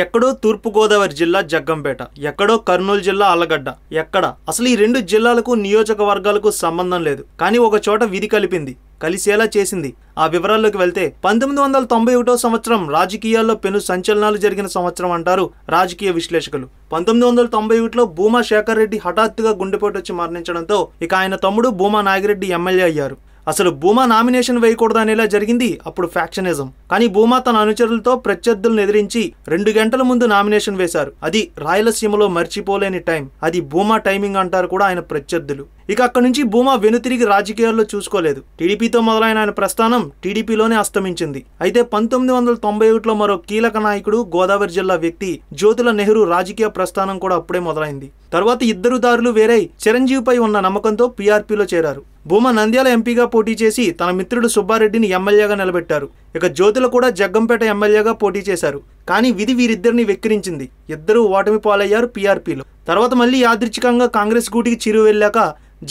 ఎక్కడో తూర్పుగోదావరి జిల్లా జగ్గంపేట ఎక్కడో కర్నూలు జిల్లా అల్లగడ్డ. ఎక్కడ? అసలు ఈ రెండు జిల్లాలకు నియోజకవర్గాలకు సంబంధం లేదు. కానీ ఒక చోట విధి కలిపింది కలిసేలా చేసింది. ఆ వివరాల్లోకి వెళ్తే పంతొమ్మిది వందల తొంభై ఒకటో సంవత్సరం రాజకీయాల్లో పెను సంచలనాలు జరిగిన సంవత్సరం అంటారు రాజకీయ విశ్లేషకులు. పంతొమ్మిది వందల తొంభై ఒకటిలో భూమా శేఖర్ రెడ్డి హఠాత్తుగా గుండెపోటు వచ్చి మరణించడంతో ఇక ఆయన తమ్ముడు భూమా నాగిరెడ్డి ఎమ్మెల్యే అయ్యారు. అసలు భూమా నామినేషన్ వేయకూడదు అనేలా జరిగింది అప్పుడు ఫ్యాక్షనిజం. కానీ భూమా తన అనుచరులతో ప్రత్యర్థులను ఎదిరించి రెండు గంటల ముందు నామినేషన్ వేశారు. అది రాయలసీమలో మర్చిపోలేని టైం. అది భూమా టైమింగ్ అంటారు కూడా ఆయన ప్రత్యర్థులు. ఇక అక్కడి నుంచి భూమా వెనుతిరిగి రాజకీయాల్లో చూసుకోలేదు. టీడీపీతో మొదలైన ఆయన ప్రస్థానం టీడీపీలోనే అస్తమించింది. అయితే పంతొమ్మిది వందల తొంభై ఒకటిలో మరో కీలక నాయకుడు గోదావరి జిల్లా వ్యక్తి జ్యోతుల నెహ్రూ రాజకీయ ప్రస్థానం కూడా అప్పుడే మొదలైంది. తర్వాత ఇద్దరు దారులు వేరై చిరంజీవిపై ఉన్న నమ్మకంతో పీఆర్పీలో చేరారు. భూమా నంద్యాల ఎంపీగా పోటీ చేసి తన మిత్రుడు సుబ్బారెడ్డిని ఎమ్మెల్యేగా నిలబెట్టారు. ఇక జ్యోతుల కూడా జగ్గంపేట ఎమ్మెల్యేగా పోటీ చేశారు. కానీ విధి వీరిద్దరిని వెక్కిరించింది. ఇద్దరూ ఓటమి పాలయ్యారు పీఆర్పీలో. తర్వాత మళ్ళీ యాదృచ్ఛికంగా కాంగ్రెస్ గూటికి చిరు వెళ్ళాక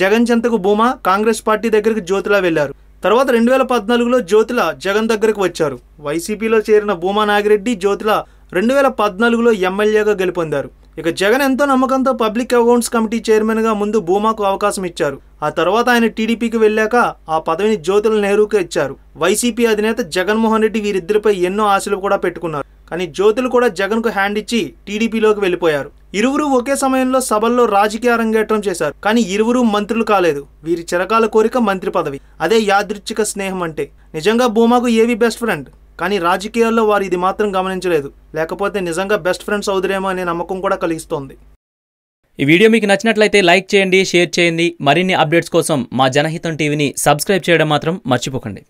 జగన్ చెంతకు భూమా కాంగ్రెస్ పార్టీ దగ్గరికి జ్యోతిలా వెళ్ళారు తర్వాత రెండు వేల పద్నాలుగులో జ్యోతిల జగన్ దగ్గరకు వచ్చారు. వైసీపీలో చేరిన భూమా నాగిరెడ్డి జ్యోతిల రెండు వేల పద్నాలుగులో ఎమ్మెల్యేగా గెలుపొందారు. ఇక జగన్ ఎంతో నమ్మకంతో పబ్లిక్ అకౌంట్స్ కమిటీ చైర్మన్గా ముందు భూమాకు అవకాశం ఇచ్చారు. ఆ తర్వాత ఆయన టీడీపీకి వెళ్ళాక ఆ పదవిని జ్యోతుల నెహ్రూకి ఇచ్చారు. వైసీపీ అధినేత జగన్మోహన్ రెడ్డి వీరిద్దరిపై ఎన్నో ఆశలు కూడా పెట్టుకున్నారు. కానీ జ్యోతులు కూడా జగన్కు హ్యాండ్ ఇచ్చి టీడీపీలోకి వెళ్ళిపోయారు. ఇరువురు ఒకే సమయంలో సభల్లో రాజకీయ రంగేట్రం చేశారు. కానీ ఇరువురు మంత్రులు కాలేదు. వీరి చిరకాల కోరిక మంత్రి పదవి. అదే యాదృచ్ఛిక స్నేహం అంటే. నిజంగా భూమాకు ఏవి బెస్ట్ ఫ్రెండ్? కానీ రాజకీయాల్లో వారు ఇది మాత్రం గమనించలేదు. లేకపోతే నిజంగా బెస్ట్ ఫ్రెండ్స్ అవుదురేమో అనే నమ్మకం కూడా కలిగిస్తోంది. ఈ వీడియో మీకు నచ్చినట్లయితే లైక్ చేయండి షేర్ చేయండి. మరిన్ని అప్డేట్స్ కోసం మా జనహితం టీవీని సబ్స్క్రైబ్ చేయడం మాత్రం మర్చిపోకండి.